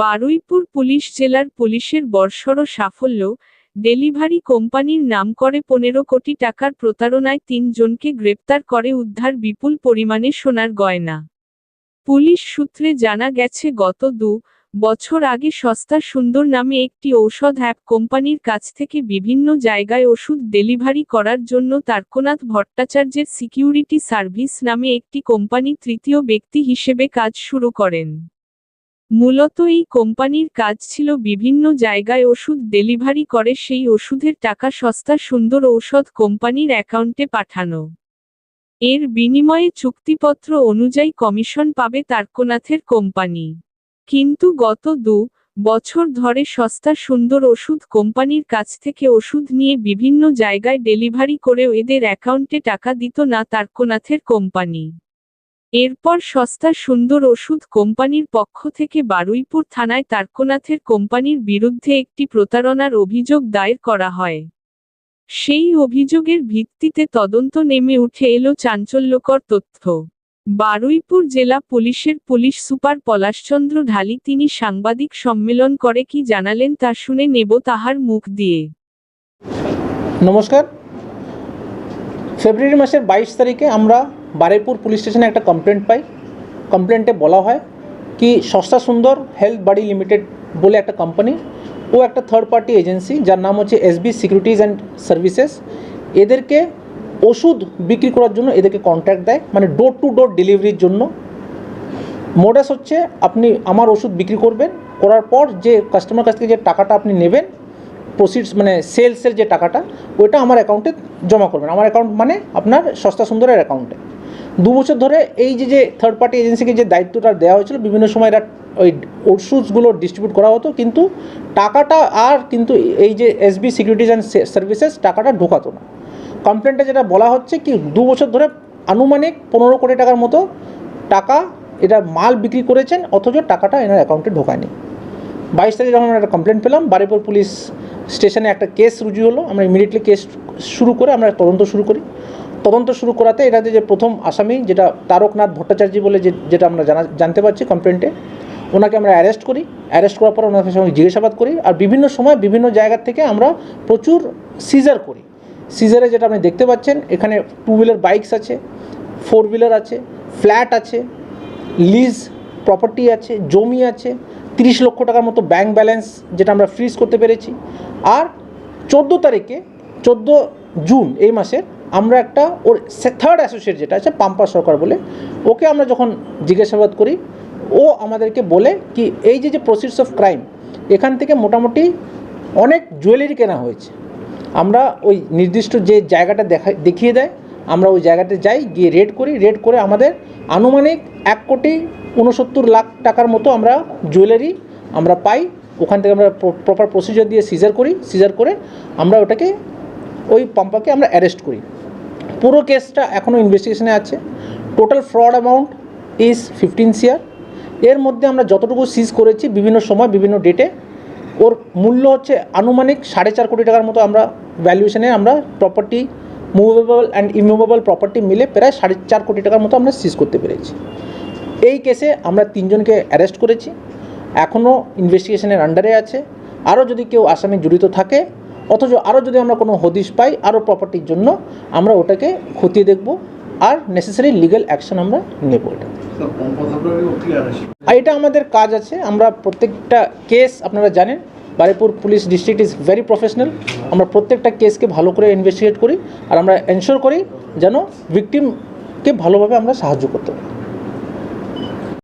Baruipur police জেলার পুলিশের বর্ষর সাফল্য, ডেলিভারি কোম্পানির নাম করে পনেরো কোটি টাকার প্রতারণায় তিনজনকে গ্রেপ্তার করে উদ্ধার বিপুল পরিমাণে সোনার গয়না। পুলিশ সূত্রে জানা গেছে, গত দু বছর আগে সস্তা সুন্দর নামে একটি ঔষধ অ্যাপ কোম্পানির কাছ থেকে বিভিন্ন জায়গায় ওষুধ ডেলিভারি করার জন্য তারকনাথ ভট্টাচার্যের সিকিউরিটি সার্ভিস নামে একটি কোম্পানি তৃতীয় ব্যক্তি হিসেবে কাজ শুরু করেন। মূলত এই কোম্পানির কাজ ছিল বিভিন্ন জায়গায় ওষুধ ডেলিভারি করে সেই ওষুধের টাকা সস্তা সুন্দর ঔষধ কোম্পানির অ্যাকাউন্টে পাঠানো। এর বিনিময়ে চুক্তিপত্র অনুযায়ী কমিশন পাবে তারকনাথের কোম্পানি। কিন্তু গত দু বছর ধরে সস্তা সুন্দর ওষুধ কোম্পানির কাছ থেকে ওষুধ নিয়ে বিভিন্ন জায়গায় ডেলিভারি করেও এদের অ্যাকাউন্টে টাকা দিত না তারকনাথের কোম্পানি। এরপর সস্তা সুন্দর ওষুধ কোম্পানির পক্ষ থেকে বারুইপুর থানায় তারকনাথের কোম্পানির বিরুদ্ধে একটি প্রতারণার অভিযোগ দায়ের করা হয়। সেই অভিযোগের ভিত্তিতে তদন্ত নেমে উঠে এলো চাঞ্চল্যকর তথ্য। বারুইপুর জেলা পুলিশের পুলিশ সুপার পলাশচন্দ্র ঢালি তিনি সাংবাদিক সম্মেলন করে কি জানালেন তা শুনে নেব তাহার মুখ দিয়ে। নমস্কার। ফেব্রুয়ারি মাসের বাইশ তারিখে আমরা বারুইপুর পুলিশ স্টেশনে একটা কমপ্লেন্ট পাই। কমপ্লেন্টে বলা হয় কি সস্তা সুন্দর হেলথ বাডি লিমিটেড বলে একটা কোম্পানি ও একটা থার্ড পার্টি এজেন্সি যার নাম হচ্ছে এসবি সিকিউরিটিজ অ্যান্ড সার্ভিসেস এদেরকে ওষুধ বিক্রি করার জন্য এদেরকে কন্ট্যাক্ট দেয় মানে ডোর টু ডোর ডেলিভারির জন্য। মোডাস হচ্ছে আপনি আমার ওষুধ বিক্রি করবেন, করার পর যে কাস্টমার কাছ থেকে যে টাকাটা আপনি নেবেন প্রসিডস মানে সেলসের যে টাকাটা, ওইটা আমার অ্যাকাউন্টে জমা করবেন। আমার অ্যাকাউন্ট মানে আপনার সস্তা সুন্দরের অ্যাকাউন্টে দু বছর ধরে এই যে যে থার্ড পার্টি এজেন্সিকে যে দায়িত্বটা দেওয়া হয়েছিল, বিভিন্ন সময় এরা ওই ওষুধগুলো ডিস্ট্রিবিউট করা হতো, কিন্তু টাকাটা আর কিন্তু এই যে এসবি সিকিউরিটিজ অ্যান্ড সার্ভিসেস টাকাটা ঢোকাতো না। কমপ্লেনটা যেটা বলা হচ্ছে কি, দু বছর ধরে আনুমানিক পনেরো কোটি টাকার মতো টাকা এটা মাল বিক্রি করেছেন, অথচ টাকাটা এনার অ্যাকাউন্টে ঢোকায়নি। বাইশ তারিখে যখন আমরা একটা কমপ্লেন পেলাম বারুইপুর পুলিশ স্টেশনে একটা কেস রুজু হলো, আমরা ইমিডিয়েটলি কেস শুরু করে আমরা তদন্ত শুরু করি। তদন্ত শুরু করাতে এটাতে যে প্রথম আসামি, যেটা তারকনাথ ভট্টাচার্য বলে যে, যেটা আমরা জানা, জানতে পারছি কমপ্লেন্টে ওনাকে আমরা অ্যারেস্ট করি। অ্যারেস্ট করার পর ওনার সঙ্গে জিজ্ঞাসাবাদ করি। আর বিভিন্ন সময় বিভিন্ন জায়গা থেকে আমরা প্রচুর সিজার করি। সিজারে যেটা আপনি দেখতে পাচ্ছেন, এখানে টু হুইলার বাইকস আছে ফোর হুইলার আছে ফ্ল্যাট আছে লিজ প্রপার্টি আছে, জমি আছে, তিরিশ লক্ষ টাকার মতো ব্যাংক ব্যালেন্স যেটা আমরা ফ্রিজ করতে পেরেছি। আর চোদ্দ তারিখে, চোদ্দ জুন এই মাসের আমরা একটা ওর থার্ড অ্যাসোসিয়েট যেটা আছে পাম্পা সরকার বলে, ওকে আমরা যখন জিজ্ঞাসাবাদ করি, ও আমাদেরকে বলে কি এই যে যে প্রসিডস অফ ক্রাইম এখান থেকে মোটামুটি অনেক জুয়েলারি কেনা হয়েছে। আমরা ওই নির্দিষ্ট যে জায়গাটা দেখা, দেখিয়ে দেয়, আমরা ওই জায়গাতে যাই, গিয়ে রেড করি রেড করে আমাদের আনুমানিক এক কোটি উনসত্তর লাখ টাকার মতো আমরা জুয়েলারি আমরা পাই। ওখান থেকে আমরা প্রপার প্রসিজার দিয়ে সিজার করি। সিজার করে আমরা ওটাকে, ওই পাম্পাকে আমরা অ্যারেস্ট করি। পুরো কেসটা এখনও ইনভেস্টিগেশনে আছে। Total fraud amount is fifteen সিয়ার এর মধ্যে আমরা যতটুকু সিজ করেছি বিভিন্ন সময়, বিভিন্ন ডেটে ওর মূল্য হচ্ছে আনুমানিক সাড়ে চার কোটি টাকার মতো আমরা ভ্যালুয়েশনে আমরা property movable and immovable property মিলে প্রায় সাড়ে চার কোটি টাকার মতো আমরা সিজ করতে পেরেছি। এই কেসে আমরা তিনজনকে অ্যারেস্ট করেছি। এখনও ইনভেস্টিগেশনের আন্ডারে আছে। আরও যদি কেউ আসামি জড়িত থাকে অথচ আরও যদি আমরা কোনো হদিশ পাই আরও প্রপার্টির জন্য আমরা ওটাকে খতিয়ে দেখব আর নেসেসারি লিগ্যাল অ্যাকশন আমরা নেব এটা। আর এটা আমাদের কাজ আছে আমরা প্রত্যেকটা কেস আপনারা জানেন Baripur police district is very professional আমরা প্রত্যেকটা কেসকে ভালো করে ইনভেস্টিগেট করি আর আমরা এনশোর করি যেন ভিকটিমকে ভালোভাবে আমরা সাহায্য করতে পারি।